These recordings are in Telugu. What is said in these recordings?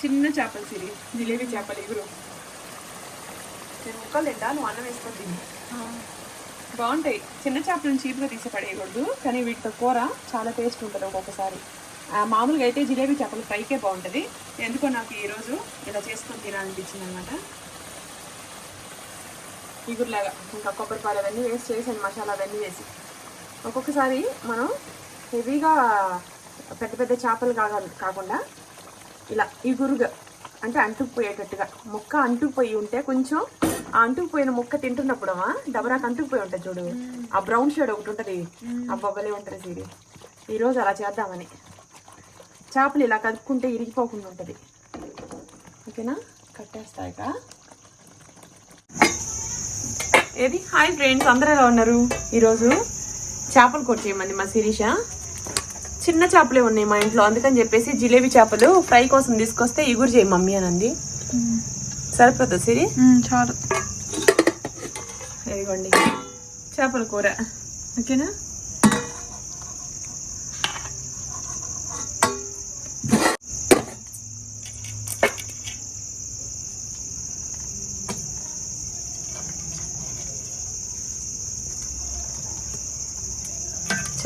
చిన్న చేపలు సిరి జిలేబీ చేపలు ఎగురు. నేను ముక్కలు తింటా నువ్వు అన్నం వేసుకొని తిని. బాగుంటాయి. చిన్న చేపలను చీప్గా తీసి పడేయకూడదు కానీ వీటితో కూర చాలా టేస్ట్ ఉంటుంది ఒక్కొక్కసారి. మామూలుగా అయితే జిలేబీ చేపలు ఫ్రైకే బాగుంటుంది. ఎందుకో నాకు ఈరోజు ఇలా చేసుకొని తినాలనిపించింది అనమాట ఇగురులాగా ఇంకా కొబ్బరిపాలు అవన్నీ వేసి చేసాను మసాలా అవన్నీ వేసి. ఒక్కొక్కసారి మనం హెవీగా పెద్ద పెద్ద చేపలు కాకుండా ఇలా ఇగురుగా అంటే అంటుకుపోయేటట్టుగా. ముక్క అంటుకుపోయి ఉంటే కొంచెం ఆ అంటుకుపోయిన ముక్క తింటున్నప్పుడమా డబరాకు అంటుకుపోయి ఉంటుంది చూడు. ఆ బ్రౌన్ షేడ్ ఒకటి ఉంటుంది. ఆ బొబ్బలే ఉంటుంది సీరి ఈరోజు అలా చేద్దామని. చేపలు ఇలా కలుపుకుంటే ఇరిగిపోకుండా ఉంటుంది. ఓకేనా? కట్టేస్తాయిక. ఏది? హాయ్ ఫ్రెండ్స్ అందరూ ఎలా ఉన్నారు? ఈరోజు చేపలు కూర చేయమంది మా శిరీష. చిన్న చేపలే ఉన్నాయి మా ఇంట్లో. అందుకని చెప్పేసి జిలేబీ చేపలు ఫ్రై కోసం తీసుకొస్తే ఇగురు చేయి మమ్మీ అని అంది సరిపోతుంది సిరి చాలు. ఇదిగోండి. చేపల కూర. ఓకేనా?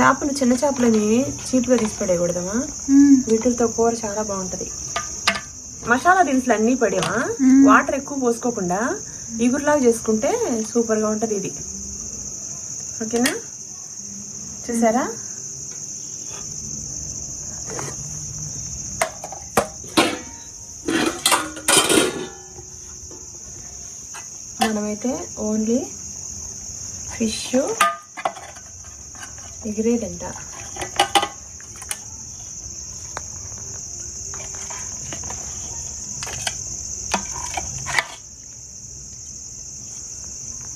చేపలు చిన్న చేపలని చీప్గా తీసి పడేయకూడదమ్మా వీటితో కూర చాలా బాగుంటది. మసాలా దినుసులు అన్నీ పడేవా? వాటర్ ఎక్కువ పోసుకోకుండా ఇగురులాగా చేసుకుంటే సూపర్గా ఉంటది ఇది. ఓకేనా? చూసారా? మనమైతే ఓన్లీ ఫిష్ ఎగిరేదంట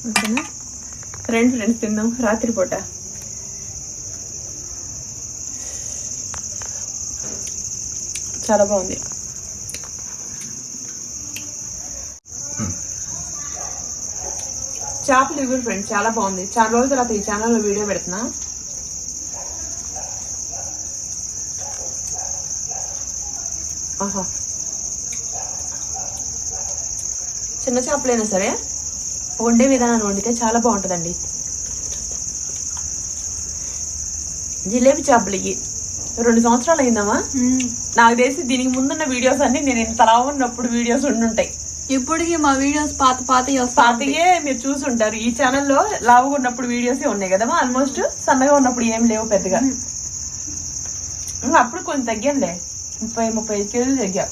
ఓకేనా రండి ఫ్రెండ్స్ తిందాం. రాత్రిపూట చాలా బాగుంది. చేపలు ఇవ్వరు ఫ్రెండ్స్ చాలా బాగుంది. చాలా రోజుల తర్వాత ఈ ఛానల్లో వీడియో పెడుతున్నా. ఆహా. చిన్న చేపలైనా సరే? వండే విధానాన్ని వండితే చాలా బాగుంటుందండి. జిలేబీ చేపలు ఇవి రెండు సంవత్సరాలు అయిందమ్మా. నాకు తెలిసి దీనికి ముందున్న వీడియోస్ అన్ని నేను ఇంతలా ఉన్నప్పుడు వీడియోస్ ఉండుంటాయి. ఇప్పటికి మా వీడియోస్ పాత పాత పాతయే మీరు చూసి ఉంటారు ఈ ఛానల్లో లావుగా ఉన్నప్పుడు వీడియోస్ ఉన్నాయి కదమ్మా. ఆల్మోస్ట్ సన్నగా ఉన్నప్పుడు ఏం లేవు పెద్దగా. అప్పుడు కొంచెం తగ్గానులే ముప్పై ముప్పై ఐదు కేజీలు తగ్గా.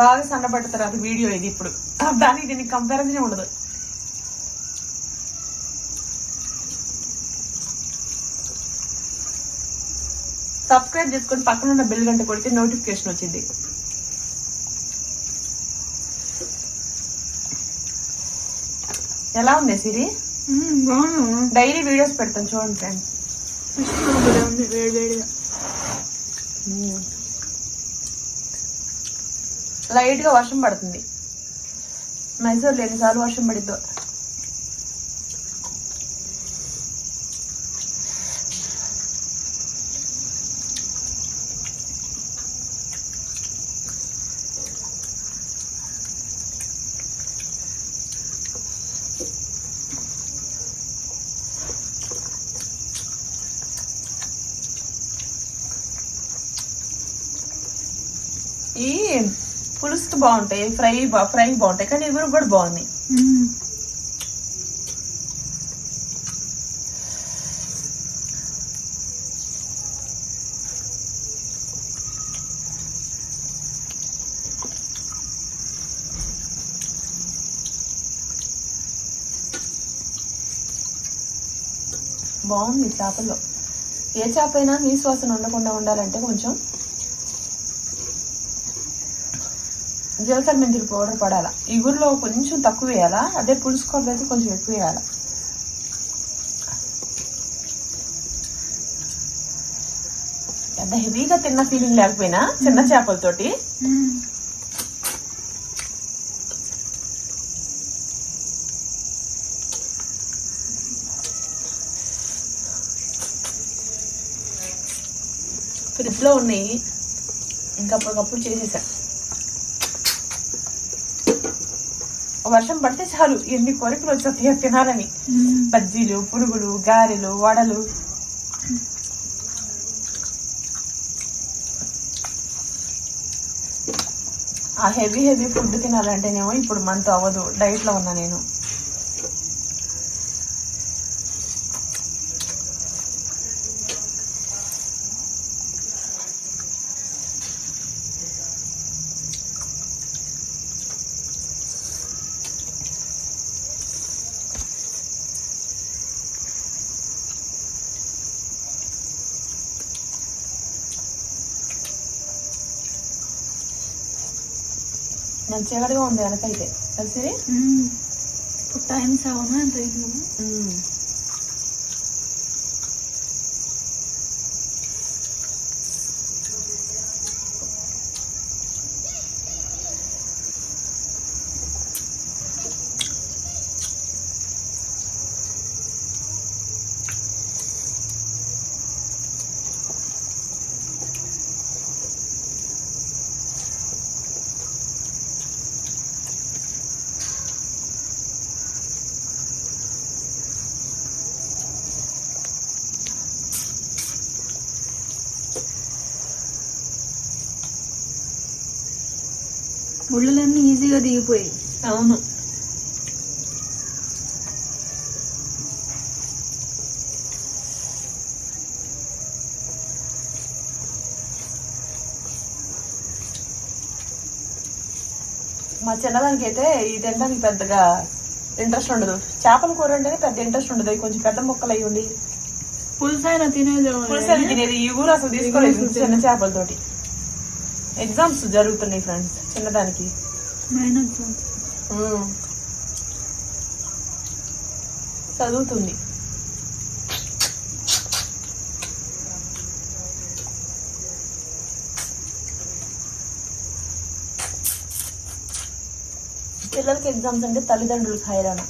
బాగా సన్నపడ్డ తర్వాత వీడియో ఇది ఇప్పుడు. దానికి దీనికి కంపారిజన్ ఉండదు. సబ్స్క్రైబ్ చేసుకొని పక్కన ఉన్న బెల్ గంట కొడితే నోటిఫికేషన్ వచ్చింది. ఎలా ఉంది సిరి? డైలీ వీడియోస్ పెడతాను చూడండి ఫ్రెండ్స్ ఉంది వేడి వేడిగా లైట్గా వర్షం పడుతుంది. మైసూర్లో ఎన్నిసార్లు వర్షం పడిద్దో ఈ పులుసుకి బాగుంటాయి ఫ్రై ఫ్రై బాగుంటాయి కానీ ఇగురు కూడా బాగుంది బాగుంది చేపల్లో. ఏ చేప అయినా నీ శ్వాసన ఉండకుండా ఉండాలంటే కొంచెం జీలకర్ర మెంతులు పౌడర్ పడాలా? ఇగురులో కొంచెం తక్కువ వేయాలా? అదే పులుసు అయితే కొంచెం ఎక్కువ వేయాలా? పెద్ద హెవీగా తిన్న ఫీలింగ్ లేకపోయినా చిన్న చేపలతోటి. ఫ్రిడ్జ్లో ఉన్నాయి. ఇంకా అప్పటికప్పుడు చేసేసా. వర్షం పడితే చాలు. ఎన్ని కోరికలు వచ్చాయి తినాలని. బజ్జీలు పునుగులు గారెలు వడలు. ఆ హెవీ హెవీ ఫుడ్ తినాలంటేనేమో ఇప్పుడు మనతో అవ్వదు. డైట్లో ఉన్నా నేను. చీకటిగా ఉంది వెనకైతే. కలిసి టైం సెవెన్ ఎంత ముళ్ళలన్నీ ఈజీగా దిగిపోయాయి. అవును. మా చిన్నదానికి అయితే ఈ తినడానికి పెద్దగా ఇంట్రెస్ట్ ఉండదు. చేపల కూర అంటేనే పెద్ద ఇంట్రెస్ట్ ఉండదు. అవి కొంచెం పెద్ద ముక్కలు అయి ఉండి పులుసు అయినా తినేది పులిసరి తినేది. ఈ ఊరు అసలు తీసుకోలేదు. చిన్న చేపలతోటి. ఎగ్జామ్స్ జరుగుతున్నాయి ఫ్రెండ్స్ చిన్నదానికి. చదువుతుంది. పిల్లలకి ఎగ్జామ్స్ అంటే తల్లిదండ్రులకు హైరాణ.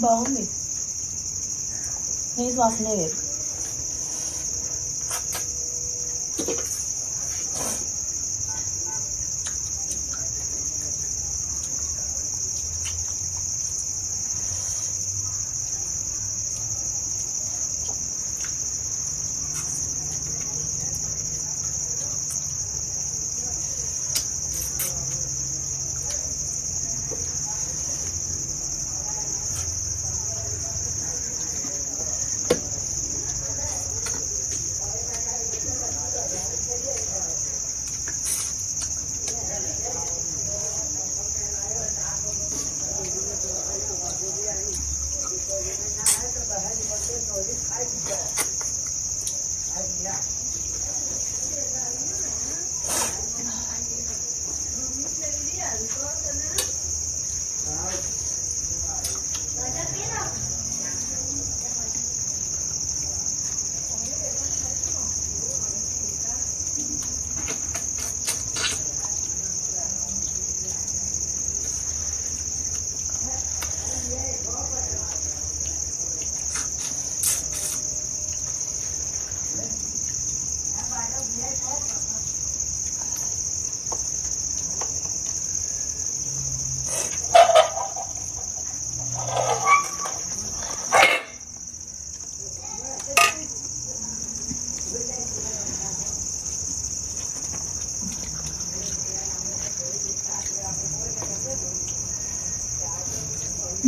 బాగుంది. నీ వాసనే లేదు.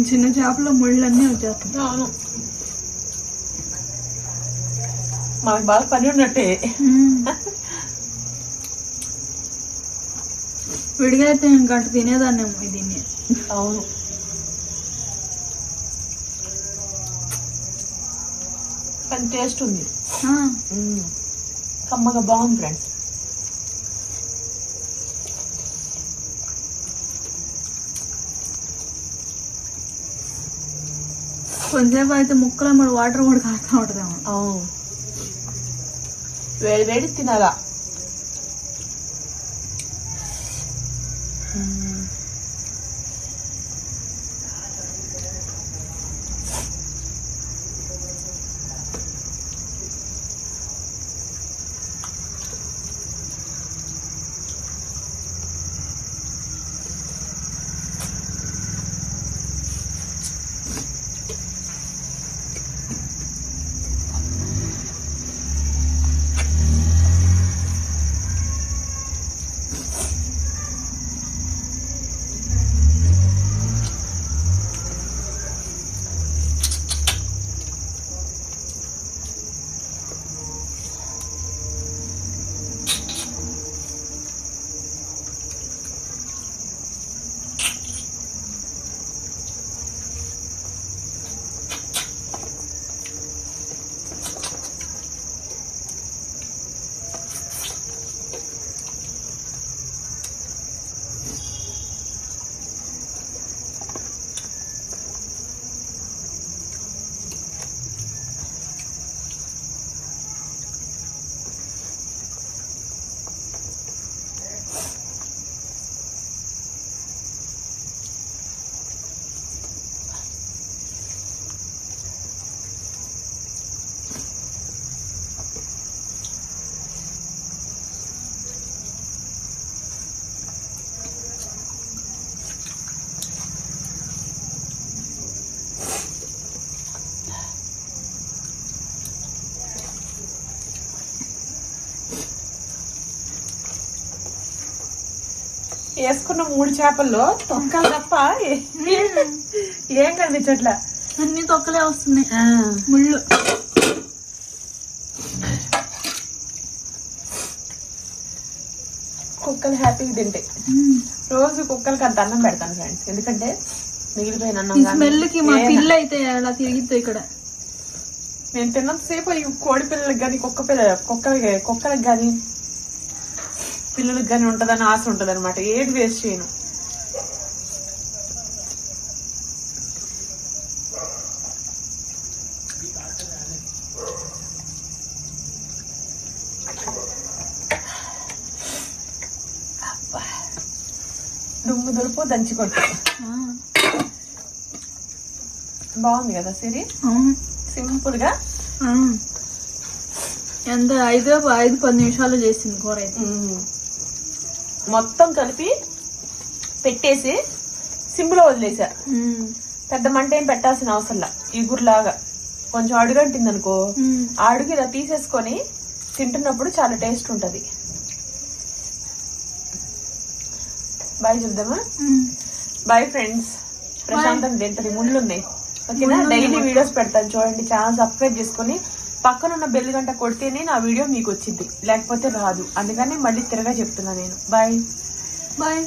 చిన్న చేపలో ముళ్ళన్నీ వచ్చేస్తాయి. అవును. మాకు బాగా పని ఉన్నట్టే. విడిగా అయితే నేను గంట తినేదాన్నేమో దీన్ని. అవును. కానీ టేస్ట్ ఉంది. కమ్మగా బాగుంది ఫ్రెండ్స్. కొంతసేపు అయితే ముక్కలు మరి వాటర్ కూడా కాస్తా ఉంటుందేమో. అవును. వేడి వేడి తినాలా. వేసుకున్న మూడు చేపల్లో తొక్కలు తప్ప ఏ- కనిపించట్లా అన్ని తొక్కలే వస్తున్నాయి. ముళ్ళు. కుక్కలు హ్యాపీగా తింటాయి రోజు కుక్కలకి అంత అన్నం పెడతాను ఫ్రెండ్స్ ఎందుకంటే మిగిలిపోయిన అన్నం ఈ కానీ స్మెల్కి మా. పిల్ల అయితే అలా తిరిగిద్దు ఇక్కడ. నేను తిన్నంతసేపు ఈ కోడి పిల్లలకి కానీ కుక్క పిల్ల కుక్కలకి కుక్కలకి కానీ పిల్లలకి కానీ ఉంటదని ఆశ ఉంటది అనమాట ఏది వేస్ట్ చేయను. దుమ్ము దులుపు దంచి కొట్టు. బాగుంది కదా సిరి? సింపుల్గా. ఎంత ఐదు ఐదు పది నిమిషాలు చేసింది కూర అయితే. మొత్తం కలిపి పెట్టేసి సింపుల్ వదిలేసా. పెద్ద మంట ఏం పెట్టాల్సిన అవసరంలా ఇగురులాగా కొంచెం అడుగంటింది అనుకో. ఆ అడుగు ఇలా తీసేసుకొని తింటున్నప్పుడు చాలా టేస్ట్ ఉంటది. బాయ్ చెప్దామా. Bye friends. ప్రశాంతం తింటది. ముళ్ళు ఉన్నాయి ఓకేనా డైలీ వీడియోస్ పెడతాను చూడండి. ఛానల్ సబ్స్క్రైబ్ చేసుకొని పక్కనున్న బెల్ గంట కొడితేనే నా వీడియో మీకు వచ్చింది లేకపోతే రాదు. అందుకని మళ్ళీ తిరగా చెప్తున్నా నేను. Bye bye